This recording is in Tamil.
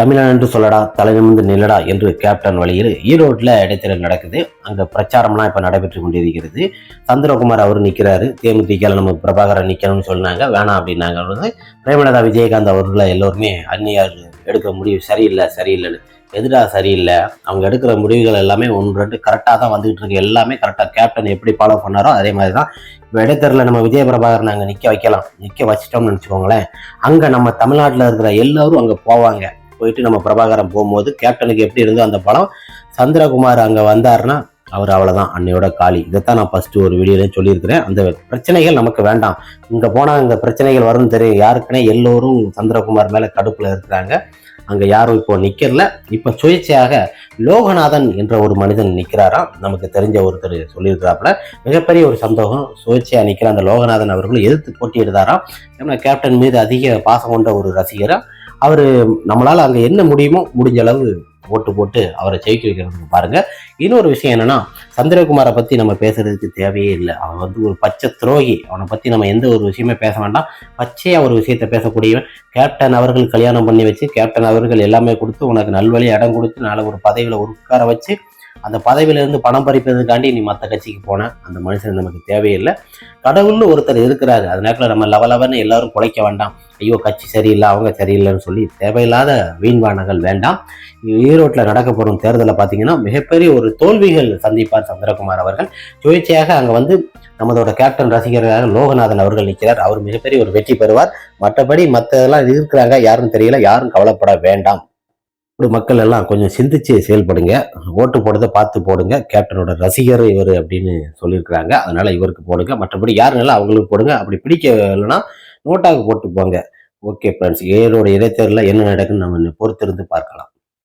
தமிழன் என்று சொல்லடா தலைநிமிந்து நில்லடா என்று கேப்டன் வழியில் ஈரோட்டில் இடைத்தேர்தல் நடக்குது. அங்கே பிரச்சாரம்லாம் இப்போ நடைபெற்று கொண்டிருக்கிறது. சந்திரகுமார் அவர் நிற்கிறாரு தேமுதிக நம்ம பிரபாகரன் நிற்கணும்னு சொன்னாங்க. வேணாம் அப்படின்னாங்க. வந்து பிரேமலதா விஜயகாந்த் அவர்களை எல்லோருமே அந்நியார் எடுக்க முடிவு சரியில்லை சரியில்லைன்னு. எதுடா சரியில்லை. அவங்க எடுக்கிற முடிவுகள் எல்லாமே ஒன்று ரெண்டு கரெக்டாக தான் வந்துகிட்டு இருக்கு. எல்லாமே கரெக்டாக கேப்டன் எப்படி ஃபாலோ பண்ணாரோ அதே மாதிரி தான். இப்போ இடைத்தேர்தலில் நம்ம விஜய பிரபாகர் நாங்கள் நிற்க வைக்கலாம். நிற்க வச்சிட்டோம்னு நினச்சிக்கோங்களேன். அங்கே நம்ம தமிழ்நாட்டில் இருக்கிற எல்லோரும் அங்கே போவாங்க. போயிட்டு நம்ம பிரபாகரம் போகும்போது கேப்டனுக்கு எப்படி இருந்தோ அந்த படம் சந்திரகுமார் அங்கே வந்தாருன்னா அவர் அவ்வளோதான் அன்னையோட காலி இதைத்தான் நான் ஃபஸ்ட்டு ஒரு வீடியோலேயும் சொல்லியிருக்கிறேன். அந்த பிரச்சனைகள் நமக்கு வேண்டாம். இங்கே போனால் இந்த பிரச்சனைகள் வரும்னு தெரியும். யாருக்குன்னே எல்லோரும் சந்திரகுமார் மேலே கடுப்பில் இருக்கிறாங்க. அங்கே யாரும் இப்போ நிற்கல இப்போ சுயேட்சையாக லோகநாதன் என்ற ஒரு மனிதன் நிற்கிறாராம் நமக்கு தெரிஞ்ச ஒருத்தர் சொல்லியிருக்கிறாப்புல. மிகப்பெரிய ஒரு சந்தோகம். சுயேட்சையாக நிற்கிற அந்த லோகநாதன் அவர்களும் எதிர்த்து போட்டியிடுதாராம். ஏன்னா கேப்டன் மீது அதிக பாசம் கொண்ட ஒரு ரசிகராக அவர் நம்மளால் அங்கே என்ன முடியுமோ முடிஞ்ச அளவு ஓட்டு போட்டு அவரை ஜெயிக்க வைக்கிறதுக்கு பாருங்கள் இன்னொரு விஷயம் என்னென்னா சந்திரகுமாரை பற்றி நம்ம பேசுறதுக்கு தேவையே இல்லை. அவன் வந்து ஒரு பச்சை துரோகி. அவனை பற்றி நம்ம எந்த ஒரு விஷயமே பேச வேண்டாம். பச்சையாக ஒரு விஷயத்த பேசக்கூடியவன். கேப்டன் அவர்கள் கல்யாணம் பண்ணி வச்சு கேப்டன் அவர்கள் எல்லாமே கொடுத்து உனக்கு நல்வழி இடம் கொடுத்து நாளை ஒரு பதவியில் உட்கார வச்சு அந்த பதவியிலிருந்து பணம் பறிப்பதற்காண்டி நீ மற்ற கட்சிக்கு போன. அந்த மனுஷன் நமக்கு தேவையில்லை. கடவுள்னு ஒருத்தர் இருக்கிறாரு. அது நேரத்தில் நம்ம லவலவன்னு எல்லாரும் குலைக்க வேண்டாம். ஐயோ கட்சி சரியில்லை அவங்க சரியில்லைன்னு சொல்லி தேவையில்லாத வீண்வானங்கள் வேண்டாம். ஈரோட்டில் நடக்க போகிற தேர்தலில் பார்த்தீங்கன்னா மிகப்பெரிய ஒரு தோல்விகள் சந்திப்பார் சந்திரகுமார் அவர்கள். சுயேட்சையாக அங்கே வந்து நமதோட கேப்டன் ரசிகர்களாக லோகநாதன் அவர்கள் நிற்கிறார். அவர் மிகப்பெரிய ஒரு வெற்றி பெறுவார். மற்றபடி மற்றதெல்லாம் இருக்கிறாங்க யாரும் தெரியல. யாரும் கவலைப்பட வேண்டாம். இப்படி மக்கள் எல்லாம் கொஞ்சம் சிந்திச்சு செயல்படுங்க. ஓட்டு போடுறதை பார்த்து போடுங்க. கேப்டனோட ரசிகர் இவர் அப்படின்னு சொல்லியிருக்கிறாங்க. அதனால இவருக்கு போடுங்க. மற்றபடி யாருனாலும் அவங்களுக்கு போடுங்க. அப்படி பிடிக்கலைன்னா நோட்டாக போட்டு போங்க. ஓகே ஃப்ரெண்ட்ஸ் ஏரோட இடைத்தேர்தலில் என்ன நடக்குன்னு நம்ம பொறுத்திருந்து பார்க்கலாம்.